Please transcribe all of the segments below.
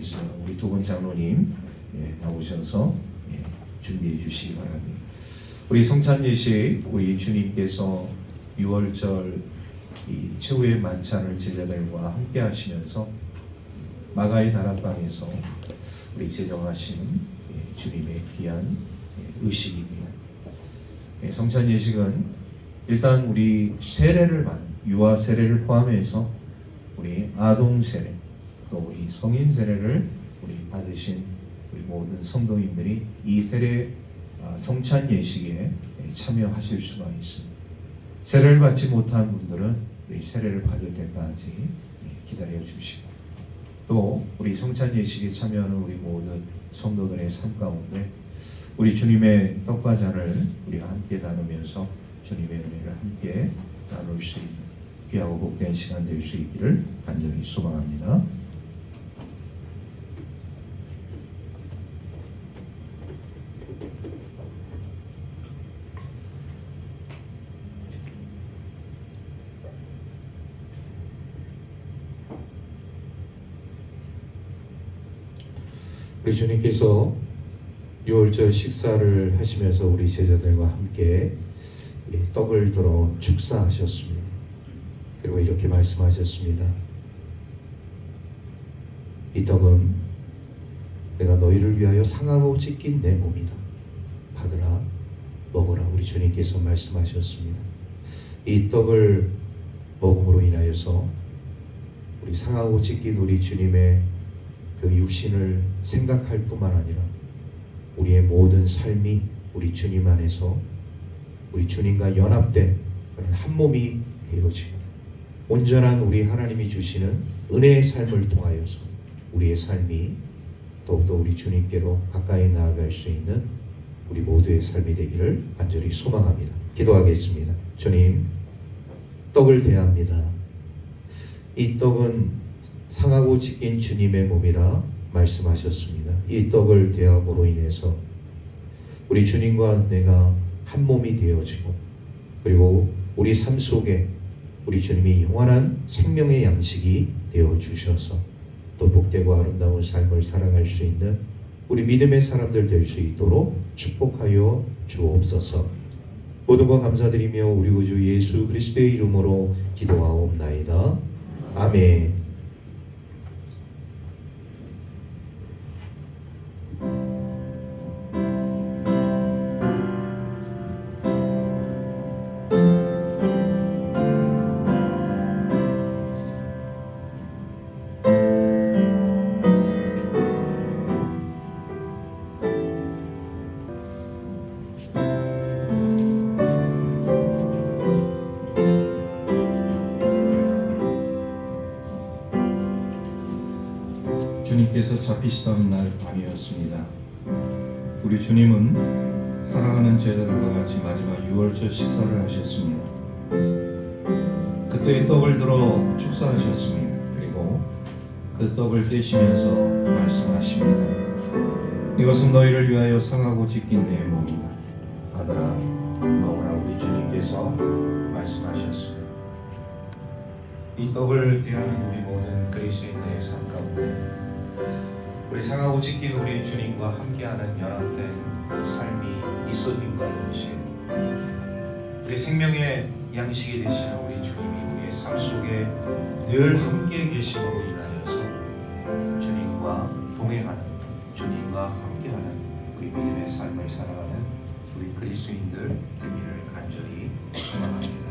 있습니다. 우리 두 분 장로님 예, 나오셔서 예, 준비해 주시기 바랍니다. 우리 성찬 예식 우리 주님께서 6월절 이 최후의 만찬을 제자들과 함께 하시면서 마가의 다락방에서 우리 제정하신 예, 주님의 귀한 예, 의식입니다. 예, 성찬 예식은 일단 우리 세례를 받는 유아 세례를 포함해서 우리 아동 세례 또 우리 성인 세례를 우리 받으신 우리 모든 성도님들이 이 세례 아, 성찬 예식에 예, 참여하실 수가 있습니다. 세례를 받지 못한 분들은 우리 세례를 받을 때까지 예, 기다려 주시고 또 우리 성찬 예식에 참여하는 우리 모든 성도들의 삶 가운데 우리 주님의 떡과 잔을 우리가 함께 나누면서 주님의 은혜를 함께 나눌 수 있는 귀하고 복된 시간 될 수 있기를 간절히 소망합니다. 우리 주님께서 6월절 식사를 하시면서 우리 제자들과 함께 이 떡을 들어 축사하셨습니다. 그리고 이렇게 말씀하셨습니다. 이 떡은 내가 너희를 위하여 상하고 찢긴 내 몸이다. 받으라, 먹으라. 우리 주님께서 말씀하셨습니다. 이 떡을 먹음으로 인하여서 우리 상하고 찢긴 우리 주님의 그 육신을 생각할 뿐만 아니라 우리의 모든 삶이 우리 주님 안에서 우리 주님과 연합된 그런 한 몸이 되어지고 온전한 우리 하나님이 주시는 은혜의 삶을 통하여서 우리의 삶이 더욱더 우리 주님께로 가까이 나아갈 수 있는 우리 모두의 삶이 되기를 간절히 소망합니다. 기도하겠습니다. 주님, 떡을 대합니다. 이 떡은 상하고 찢긴 주님의 몸이라 말씀하셨습니다. 이 떡을 대함으로 인해서 우리 주님과 내가 한 몸이 되어지고 그리고 우리 삶 속에 우리 주님이 영원한 생명의 양식이 되어 주셔서 또 복되고 아름다운 삶을 살아갈 수 있는 우리 믿음의 사람들 될 수 있도록 축복하여 주옵소서. 모든 것 감사드리며 우리 구주 예수 그리스도의 이름으로 기도하옵나이다. 아멘. 주님께서 잡히시던 날 밤이었습니다. 우리 주님은 사랑하는 제자들과 같이 마지막 6월절 식사를 하셨습니다. 그때 떡을 들어 축사하셨습니다. 그리고 그 떡을 떼시면서 말씀하십니다. 이것은 너희를 위하여 상하고 찢긴 내 몸이다. 받으라 먹으라 우리 주님께서 말씀하셨습니다. 이 떡을 대하는 우리 모든 그리스도인들의 삶 가운데 우리 상하고 찢긴 우리 주님과 함께하는 연합된 삶이 있어진과 동시에 우리 생명의 양식이 되시는 우리 주님이 우리의 삶 속에 늘 함께 계심으로 인하여서 주님과 동행하는 주님과 함께하는 우리 믿음의 삶을 살아가는 우리 그리스도인들 되기를 간절히 소망합니다.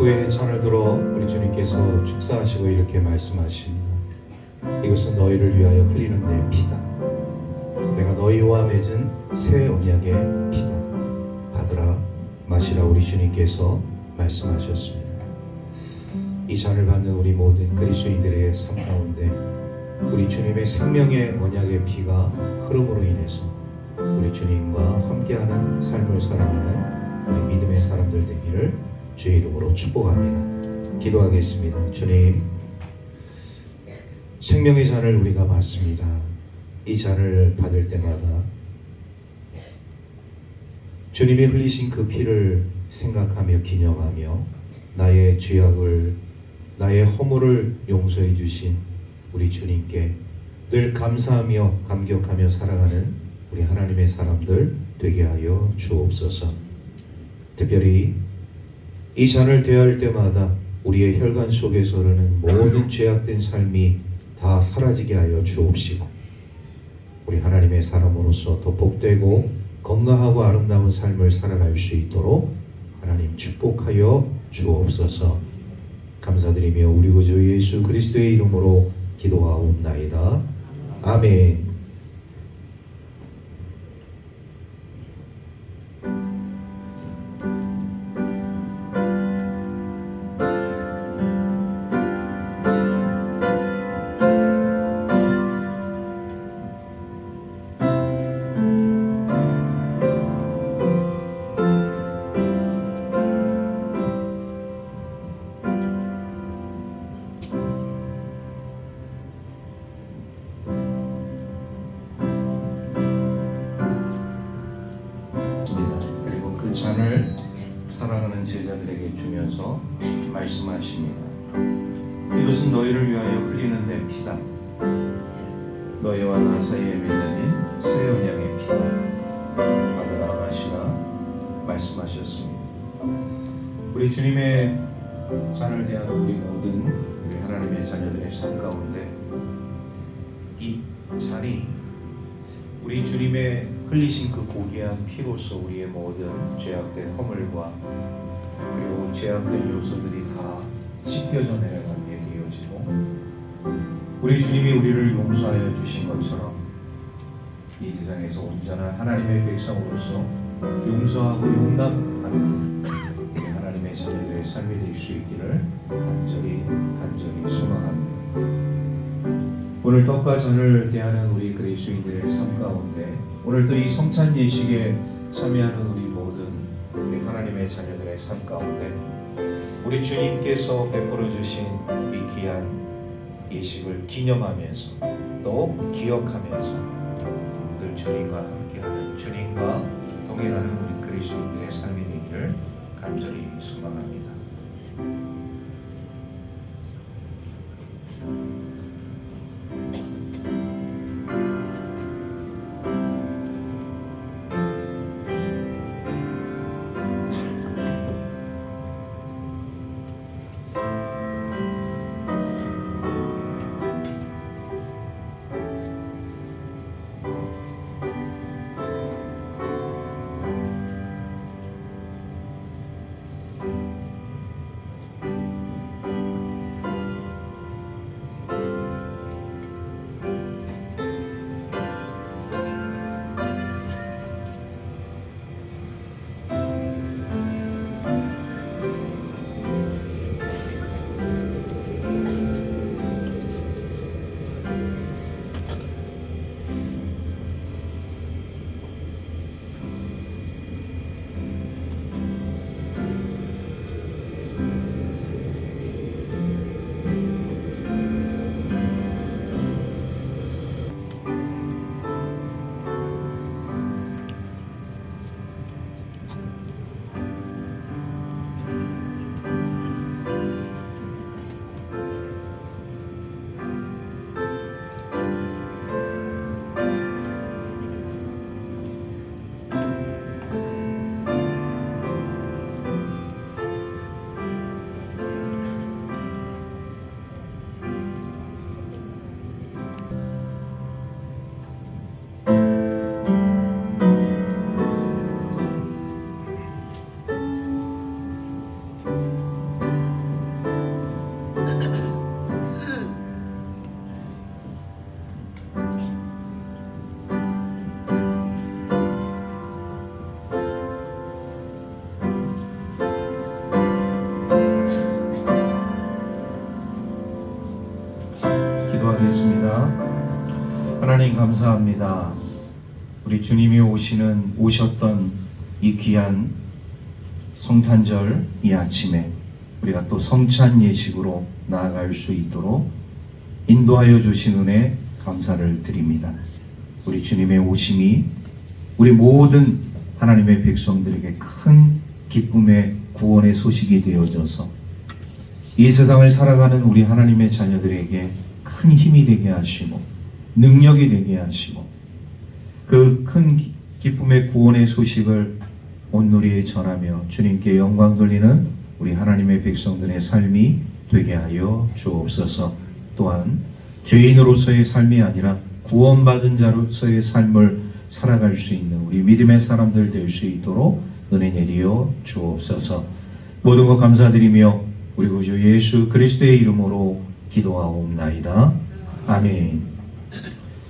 후에 잔을 들어 우리 주님께서 축사하시고 이렇게 말씀하십니다. 이것은 너희를 위하여 흘리는 내 피다. 내가 너희와 맺은 새 언약의 피다. 받으라 마시라 우리 주님께서 말씀하셨습니다. 이 잔을 받는 우리 모든 그리스도인들의 삶 가운데 우리 주님의 생명의 언약의 피가 흐름으로 인해서 우리 주님과 함께하는 삶을 살아가는 우리 믿음의 사람들 되기를 주의 이름으로 축복합니다. 기도하겠습니다. 주님, 생명의 잔을 우리가 받습니다. 이 잔을 받을 때마다 주님이 흘리신 그 피를 생각하며 기념하며 나의 죄악을 나의 허물을 용서해 주신 우리 주님께 늘 감사하며 감격하며 살아가는 우리 하나님의 사람들 되게 하여 주옵소서. 특별히 이 잔을 대할 때마다 우리의 혈관 속에서 흐르는 모든 죄악된 삶이 다 사라지게 하여 주옵시고 우리 하나님의 사람으로서 더 복되고 건강하고 아름다운 삶을 살아갈 수 있도록 하나님 축복하여 주옵소서. 감사드리며 우리 구주 예수 그리스도의 이름으로 기도하옵나이다. 아멘. 주면서 말씀하십니다. 이것은 너희를 위하여 흘리는 내 피다. 너희와 나 사이에 맺어진 새 언약의 피다. 받으라 마시라 말씀하셨습니다. 우리 주님의 잔을 대하는 우리 모든 우리 하나님의 자녀들의 삶 가운데 이 잔이 우리 주님의 흘리신 그 고귀한 피로서 우리의 모든 죄악된 허물과 그리고 죄악된 요소들이 다 씻겨져 내려가게 되어지고 우리 주님이 우리를 용서하여 주신 것처럼 이 세상에서 온전한 하나님의 백성으로서 용서하고 용납하는 하나님의 자녀들의 삶이 될 수 있기를 간절히 간절히 소망합니다. 오늘 떡과 전을 대하는 우리 그리스도인들의 삶 가운데 오늘 또이 성찬 예식에 참여하는 우리 모든 우리 하나님의 자녀들의 삶 가운데 우리 주님께서 베풀어 주신 이 귀한 예식을 기념하면서 또 기억하면서 늘 주님과 함께하는 주님과 동행하는 우리 그리스도인들의 삶이 되기를 간절히 소망합니다. 기도하겠습니다. 하나님 감사합니다. 우리 주님이 오시는 오셨던 이 귀한 성탄절 이 아침에 우리가 또 성찬 예식으로 나아갈 수 있도록 인도하여 주신 은혜 감사를 드립니다. 우리 주님의 오심이 우리 모든 하나님의 백성들에게 큰 기쁨의 구원의 소식이 되어져서 이 세상을 살아가는 우리 하나님의 자녀들에게 큰 힘이 되게 하시고 능력이 되게 하시고 그 큰 기쁨의 구원의 소식을 온누리에 전하며 주님께 영광 돌리는 우리 하나님의 백성들의 삶이 되게 하여 주옵소서. 또한 죄인으로서의 삶이 아니라 구원받은 자로서의 삶을 살아갈 수 있는 우리 믿음의 사람들 될 수 있도록 은혜 내리어 주옵소서. 모든 것 감사드리며 우리 구주 예수 그리스도의 이름으로 기도하옵나이다. 아멘.